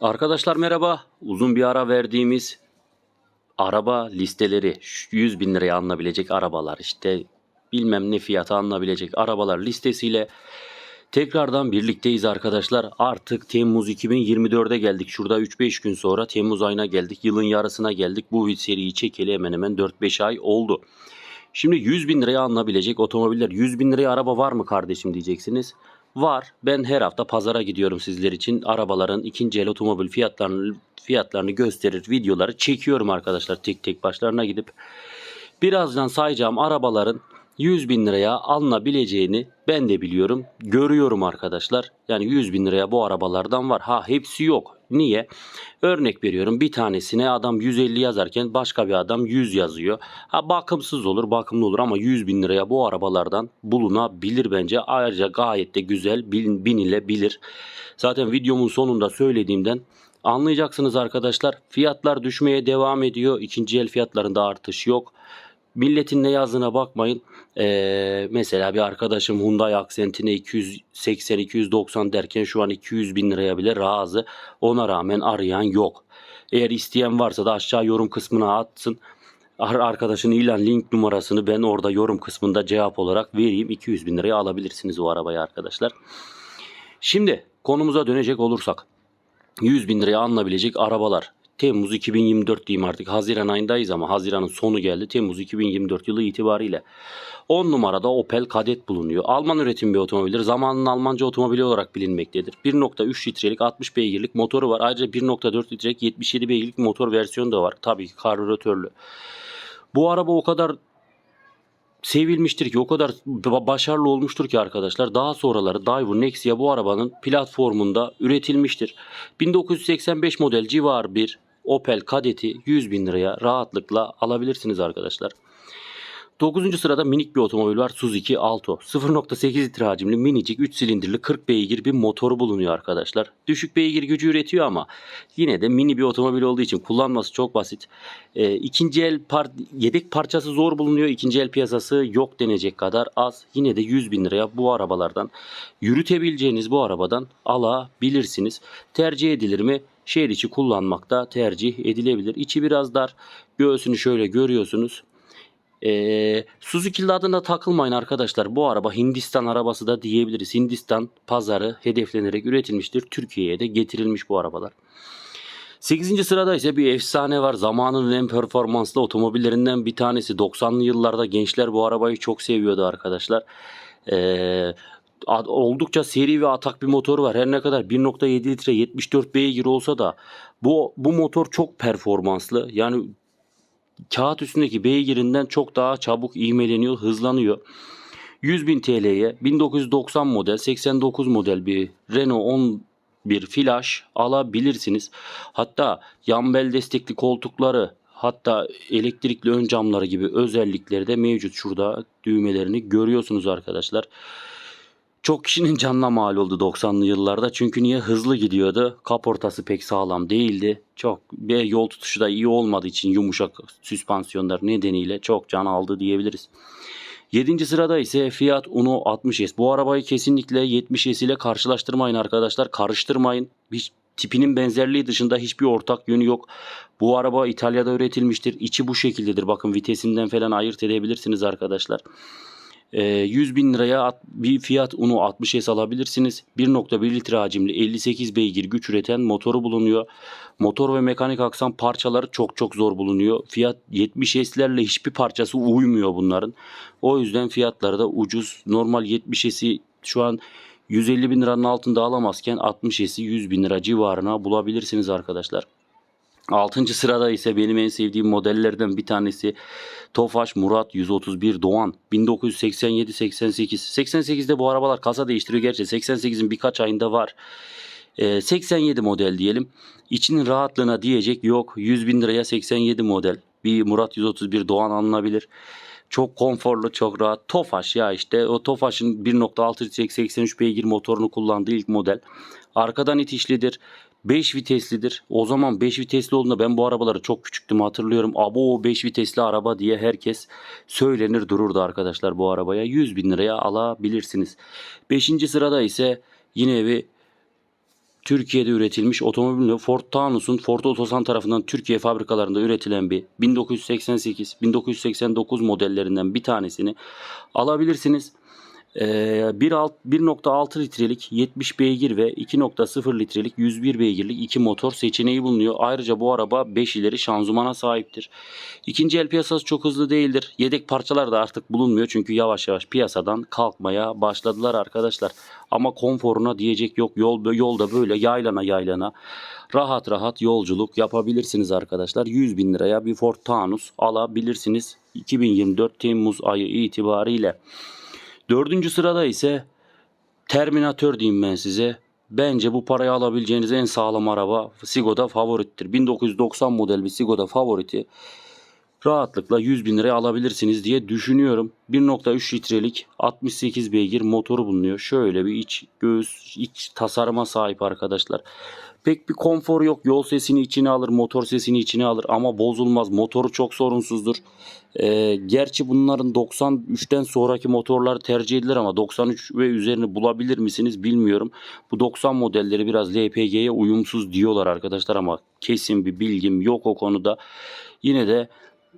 Arkadaşlar merhaba. Uzun bir ara verdiğimiz araba listeleri şu 100 bin liraya alınabilecek arabalar işte bilmem ne fiyata alınabilecek arabalar listesiyle tekrardan birlikteyiz arkadaşlar. Artık Temmuz 2024'e geldik. Şurada 3-5 gün sonra Temmuz ayına geldik. Yılın yarısına geldik. Bu seriyi çekeli hemen hemen 4-5 ay oldu. Şimdi 100 bin liraya alınabilecek otomobiller 100 bin liraya araba var mı kardeşim diyeceksiniz. Var. Ben her hafta pazara gidiyorum sizler için. Arabaların ikinci el otomobil fiyatlarını fiyatlarını gösterir videoları çekiyorum arkadaşlar tek tek başlarına gidip. Birazdan sayacağım arabaların 100 bin liraya alınabileceğini ben de biliyorum. Görüyorum arkadaşlar. Yani 100 bin liraya bu arabalardan var. Ha hepsi yok. Niye? Örnek veriyorum bir tanesine adam 150 yazarken başka bir adam 100 yazıyor. Ha bakımsız olur bakımlı olur ama 100 bin liraya bu arabalardan bulunabilir bence. Ayrıca gayet de güzel bin, binilebilir. Zaten videomun sonunda söylediğimden anlayacaksınız arkadaşlar. Fiyatlar düşmeye devam ediyor. İkinci el fiyatlarında artış yok. Milletin ne yazdığına bakmayın. Ee, mesela bir arkadaşım Hyundai Accent'ine 280-290 derken şu an 200 bin liraya bile razı. Ona rağmen arayan yok. Eğer isteyen varsa da aşağı yorum kısmına atsın. Ar- Arkadaşın ilan link numarasını ben orada yorum kısmında cevap olarak vereyim. 200 bin liraya alabilirsiniz o arabayı arkadaşlar. Şimdi konumuza dönecek olursak. 100 bin liraya alınabilecek arabalar. Temmuz 2024 diyeyim artık. Haziran ayındayız ama Haziran'ın sonu geldi. Temmuz 2024 yılı itibariyle. 10 numarada Opel Kadett bulunuyor. Alman üretim bir otomobildir. Zamanın Almanca otomobili olarak bilinmektedir. 1.3 litrelik 60 beygirlik motoru var. Ayrıca 1.4 litrelik 77 beygirlik motor versiyonu da var. Tabii ki karbüratörlü. Bu araba o kadar sevilmiştir ki o kadar ba- başarılı olmuştur ki arkadaşlar daha sonraları Daewoo Nexia bu arabanın platformunda üretilmiştir. 1985 model civar bir Opel Kadett'i 100 bin liraya rahatlıkla alabilirsiniz arkadaşlar. 9. sırada minik bir otomobil var Suzuki Alto. 0.8 litre hacimli minicik 3 silindirli 40 beygir bir motoru bulunuyor arkadaşlar. Düşük beygir gücü üretiyor ama yine de mini bir otomobil olduğu için kullanması çok basit. Ee, ikinci el par- yedek parçası zor bulunuyor. İkinci el piyasası yok denecek kadar az. Yine de 100 bin liraya bu arabalardan yürütebileceğiniz bu arabadan alabilirsiniz. Tercih edilir mi? Şehir içi kullanmakta tercih edilebilir. İçi biraz dar. Göğsünü şöyle görüyorsunuz. Ee, Suzuki'li adına takılmayın arkadaşlar. Bu araba Hindistan arabası da diyebiliriz. Hindistan pazarı hedeflenerek üretilmiştir. Türkiye'ye de getirilmiş bu arabalar. 8. sırada ise bir efsane var. Zamanın en performanslı otomobillerinden bir tanesi. 90'lı yıllarda gençler bu arabayı çok seviyordu arkadaşlar. Ee, ad- oldukça seri ve atak bir motoru var. Her ne kadar 1.7 litre 74 beygir olsa da bu bu motor çok performanslı. Yani kağıt üstündeki beygirinden çok daha çabuk ivmeleniyor, hızlanıyor. 100.000 TL'ye 1990 model 89 model bir Renault 11 Flash alabilirsiniz. Hatta yan bel destekli koltukları hatta elektrikli ön camları gibi özellikleri de mevcut. Şurada düğmelerini görüyorsunuz arkadaşlar. Çok kişinin canına mal oldu 90'lı yıllarda. Çünkü niye hızlı gidiyordu. Kaportası pek sağlam değildi. Çok ve yol tutuşu da iyi olmadığı için yumuşak süspansiyonlar nedeniyle çok can aldı diyebiliriz. 7. sırada ise Fiat Uno 60S. Bu arabayı kesinlikle 70S ile karşılaştırmayın arkadaşlar. Karıştırmayın. Hiç tipinin benzerliği dışında hiçbir ortak yönü yok. Bu araba İtalya'da üretilmiştir. İçi bu şekildedir. Bakın vitesinden falan ayırt edebilirsiniz arkadaşlar. Ee, 100 bin liraya bir Fiat Uno 60S alabilirsiniz. 1.1 litre hacimli 58 beygir güç üreten motoru bulunuyor. Motor ve mekanik aksam parçaları çok çok zor bulunuyor. Fiat 70S'lerle hiçbir parçası uymuyor bunların. O yüzden fiyatları da ucuz. Normal 70S'i şu an 150 bin liranın altında alamazken 60S'i 100 bin lira civarına bulabilirsiniz arkadaşlar. 6. sırada ise benim en sevdiğim modellerden bir tanesi Tofaş Murat 131 Doğan 1987-88. 88'de bu arabalar kasa değiştiriyor gerçi 88'in birkaç ayında var. Ee, 87 model diyelim. İçinin rahatlığına diyecek yok. 100 bin liraya 87 model. Bir Murat 131 Doğan alınabilir. Çok konforlu, çok rahat. Tofaş ya işte. O Tofaş'ın 1.6 litrelik 83 beygir motorunu kullandığı ilk model. Arkadan itişlidir. 5 viteslidir. O zaman 5 vitesli olduğunda ben bu arabaları çok küçüktüm hatırlıyorum. Abo o 5 vitesli araba diye herkes söylenir dururdu arkadaşlar bu arabaya. 100 bin liraya alabilirsiniz. 5. sırada ise yine bir Türkiye'de üretilmiş otomobil Ford Taunus'un Ford Otosan tarafından Türkiye fabrikalarında üretilen bir 1988-1989 modellerinden bir tanesini alabilirsiniz. Ee, 1.6 1.6 litrelik 70 beygir ve 2.0 litrelik 101 beygirlik iki motor seçeneği bulunuyor. Ayrıca bu araba 5 ileri şanzımana sahiptir. İkinci el piyasası çok hızlı değildir. Yedek parçalar da artık bulunmuyor çünkü yavaş yavaş piyasadan kalkmaya başladılar arkadaşlar. Ama konforuna diyecek yok. Yol yolda böyle yaylana yaylana rahat rahat yolculuk yapabilirsiniz arkadaşlar. 100 bin liraya bir Ford Taunus alabilirsiniz. 2024 Temmuz ayı itibariyle. Dördüncü sırada ise Terminator diyeyim ben size. Bence bu parayı alabileceğiniz en sağlam araba Sigoda Favorit'tir. 1990 model bir Sigoda Favorit'i rahatlıkla 100 bin liraya alabilirsiniz diye düşünüyorum. 1.3 litrelik 68 beygir motoru bulunuyor. Şöyle bir iç göğüs iç tasarıma sahip arkadaşlar. Pek bir konfor yok. Yol sesini içine alır, motor sesini içine alır ama bozulmaz. Motoru çok sorunsuzdur. Ee, gerçi bunların 93'ten sonraki motorlar tercih edilir ama 93 ve üzerini bulabilir misiniz bilmiyorum. Bu 90 modelleri biraz LPG'ye uyumsuz diyorlar arkadaşlar ama kesin bir bilgim yok o konuda. Yine de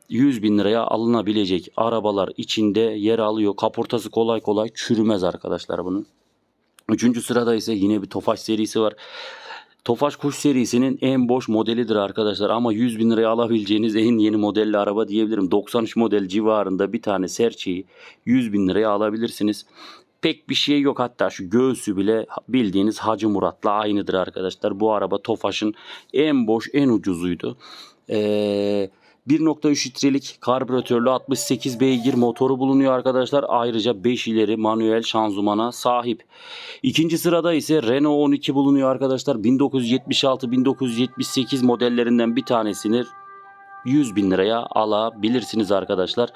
100 bin liraya alınabilecek arabalar içinde yer alıyor. Kaportası kolay kolay çürümez arkadaşlar bunun. Üçüncü sırada ise yine bir Tofaş serisi var. Tofaş Kuş serisinin en boş modelidir arkadaşlar ama 100 bin liraya alabileceğiniz en yeni modelli araba diyebilirim. 93 model civarında bir tane Serçe'yi 100 bin liraya alabilirsiniz. Pek bir şey yok hatta şu göğsü bile bildiğiniz Hacı Murat'la aynıdır arkadaşlar. Bu araba Tofaş'ın en boş en ucuzuydu. Eee 1.3 litrelik karbüratörlü 68 beygir motoru bulunuyor arkadaşlar. Ayrıca 5 ileri manuel şanzımana sahip. İkinci sırada ise Renault 12 bulunuyor arkadaşlar. 1976-1978 modellerinden bir tanesini 100 bin liraya alabilirsiniz arkadaşlar.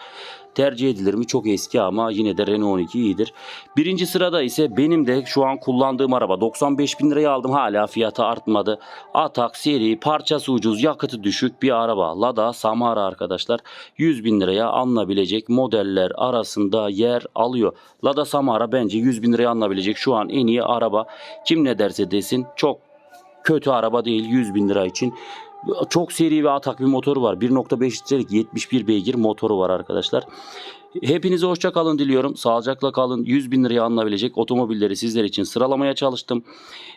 Tercih edilir mi? Çok eski ama yine de Renault 12 iyidir. Birinci sırada ise benim de şu an kullandığım araba 95 bin liraya aldım. Hala fiyatı artmadı. Atak seri parçası ucuz yakıtı düşük bir araba. Lada Samara arkadaşlar 100 bin liraya alınabilecek modeller arasında yer alıyor. Lada Samara bence 100 bin liraya alınabilecek şu an en iyi araba. Kim ne derse desin çok kötü araba değil 100 bin lira için. Çok seri ve atak bir motoru var. 1.5 litrelik 71 beygir motoru var arkadaşlar. Hepinize hoşça kalın diliyorum. Sağlıcakla kalın. 100 bin liraya alınabilecek otomobilleri sizler için sıralamaya çalıştım.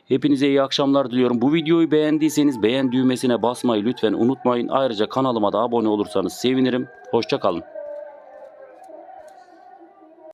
Hepinize iyi akşamlar diliyorum. Bu videoyu beğendiyseniz beğen düğmesine basmayı lütfen unutmayın. Ayrıca kanalıma da abone olursanız sevinirim. Hoşça kalın.